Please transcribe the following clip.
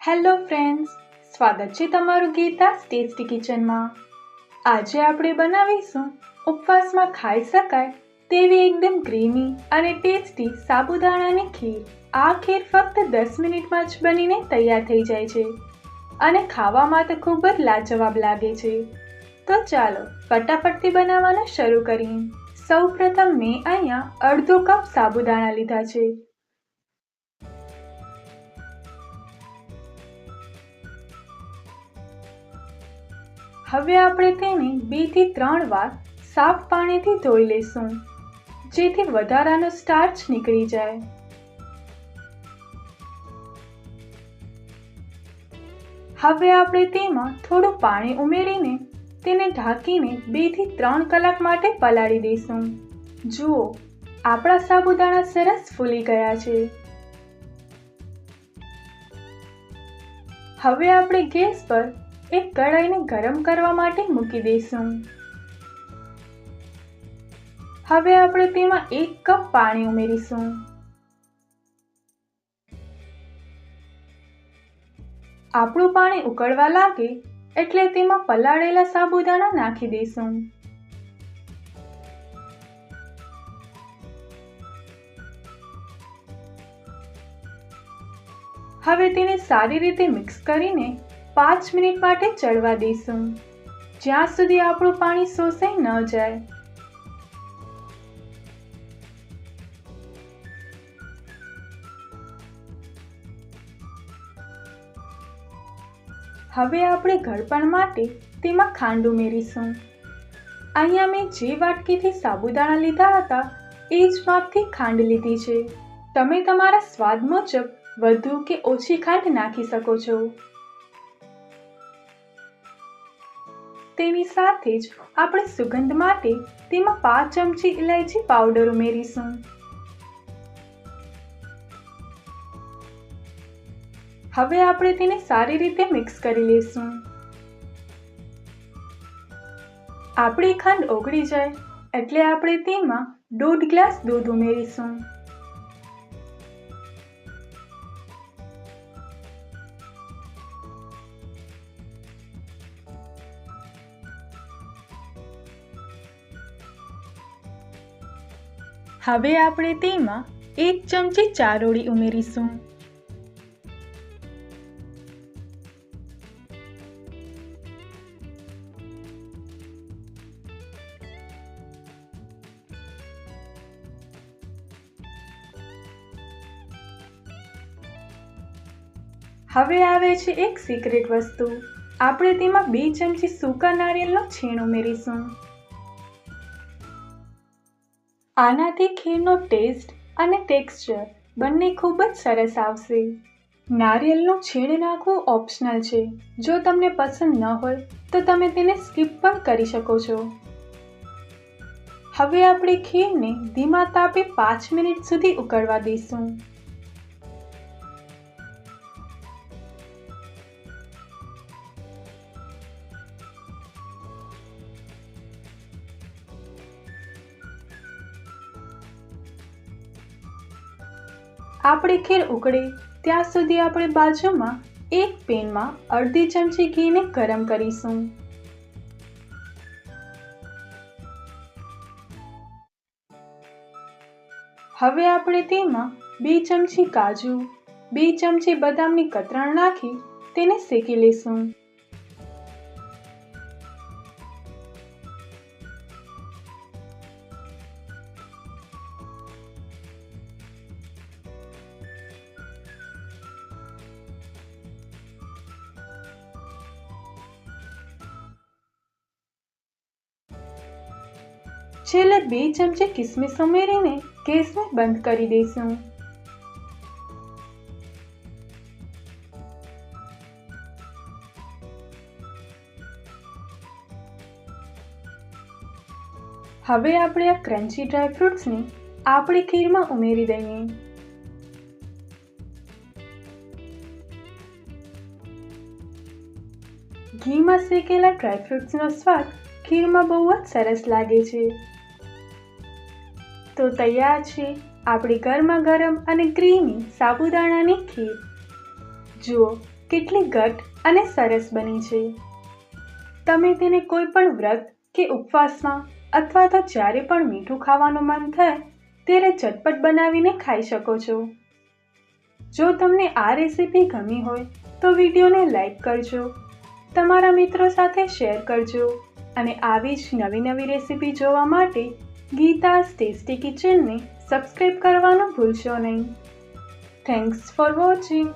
Hello friends, સ્વાગત છે તમારું ગીતા ટેસ્ટી કિચનમાં. આજે આપણે બનાવીશું ઉપવાસમાં ખાઈ શકાય તેવી એકદમ ક્રીમી અને ટેસ્ટી સાબુદાણાની ખીર. આ ખીર ફક્ત દસ મિનિટમાં જ બનીને તૈયાર થઈ જાય છે અને ખાવામાં તો ખૂબ જ લાજવાબ લાગે છે. તો ચાલો ફટાફટથી બનાવવાનું શરૂ કરીએ. સૌ પ્રથમ મેં અહીંયા અડધો કપ સાબુદાણા લીધા છે. હવે આપણે તેને બેથી ત્રણ વાર સાફ પાણીથી ધોઈ લેશું જેથી વધારાનો સ્ટાર્ચ નીકળી જાય. હવે આપણે તેમાં થોડું પાણી ઉમેરીને તેને ઢાંકીને બેથી ત્રણ કલાક માટે પલાળી દઈશું. જુઓ, આપણા સાબુદાણા સરસ ફૂલી ગયા છે. હવે આપણે ગેસ પર એક કઢાઈને ગરમ કરવા માટે મૂકી દઈશું. હવે આપણે તેમાં એક કપ પાણી ઉમેરીશું. આપણું પાણી ઉકળવા લાગે એટલે તેમાં પલાળેલા સાબુદાણા નાખી દઈશું. હવે તેને સારી રીતે મિક્સ કરીને પાંચ મિનિટ માટે ચડવા દઈશું. જ્યાં સુધી આપણું પાણી શોષાઈ ન જાય. હવે આપણે ગળપણ માટે તેમાં ખાંડ ઉમેરીશું. અહીંયા મેં જે વાટકીથી સાબુદાણા લીધા હતા, એ જ માપથી ખાંડ લીધી છે. તમે તમારા સ્વાદ મુજબ વધુ કે ઓછી ખાંડ નાખી શકો છો. તેની સાથે જ આપણે સુગંધ માટે તેમાં પાંચ ચમચી ઇલાયચી પાવડર ઉમેરીશું. હવે આપણે તેને સારી રીતે મિક્સ કરી લઈશું આપણી ખાંડ ઓગળી જાય એટલે આપણે તેમાં દોઢ ગ્લાસ દૂધ ઉમેરીશું. હવે આપણે તેમાં એક ચમચી ચારોળી ઉમેરીશું. હવે આવે છે એક સિક્રેટ વસ્તુ. આપણે તેમાં બે ચમચી સૂકા નારિયેળનો છીણ ઉમેરીશું. આનાથી ખીરનો ટેસ્ટ અને ટેક્સચર બંને ખૂબ જ સરસ આવશે. નારિયેળનું છીણ નાખવું ઓપ્શનલ છે. જો તમને પસંદ ન હોય, તો તમે તેને સ્કીપ પણ કરી શકો છો. હવે આપણે ખીરને ધીમા તાપે પાંચ મિનિટ સુધી ઉકળવા દઈશું. આપણી ખીર ઉકળે, ત્યાં સુધી આપણે બાજુમાં એક પેનમાં અડધી ચમચી ઘીને ગરમ કરીશું. હવે આપણે તેમાં બે ચમચી કાજુ, બે ચમચી બદામની કતરણ નાખી તેને શેકી લઈશું. છેલ્લે બે ચમચી કિસમિસ ઉમેરીને ગેસને બંધ કરી દઈશું. હવે આપણે આ ક્રન્ચી ડ્રાય ફ્રૂટ્સને આપણી ખીરમાં ઉમેરી દઈએ. ઘીમાં શેકેલા ડ્રાયફ્રૂટ્સનો સ્વાદ ખીરમાં બહુ જ સરસ લાગે છે. તો તૈયાર છે આપણી ગરમા ગરમ અને ક્રીમી સાબુદાણાની ખીર. જુઓ કેટલી ઘટ અને સરસ બની છે. તમે તેને કોઈ પણ વ્રત કે ઉપવાસમાં અથવા તો જ્યારે પણ મીઠું ખાવાનું મન થાય ત્યારે ઝટપટ બનાવીને ખાઈ શકો છો. જો તમને આ રેસીપી ગમી હોય તો વિડીયોને લાઈક કરજો, તમારા મિત્રો સાથે શેર કરજો અને આવી જ નવી નવી રેસીપી જોવા માટે ગીતાસ ટેસ્ટી કિચનને સબસ્ક્રાઈબ કરવાનું ભૂલશો નહીં. Thanks for watching